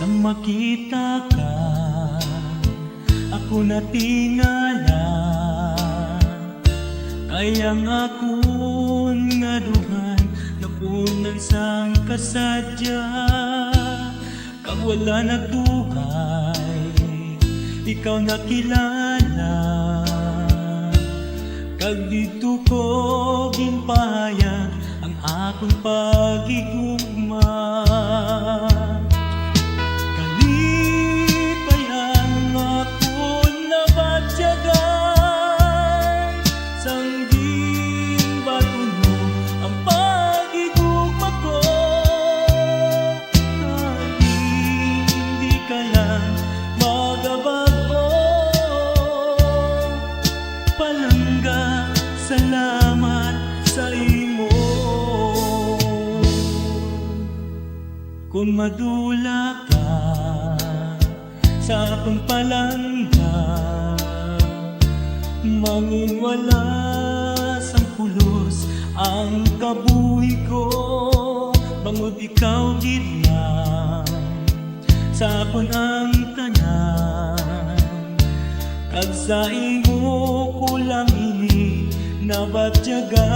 Sang makita ka Ako natingala Kaya nga akong ngaruhan Napunan sang kasadya. Kag wala nagduhay Ikaw nakilala Kag dito ko ginpahayag Ang akong pagigugma salamat sa imo. Kung madula ka sa akong palangga Mangin wala sang pulos ang kabuhi ko. Bangod ikaw gitna sa akon ang tanan Kag sa kulang नवजगा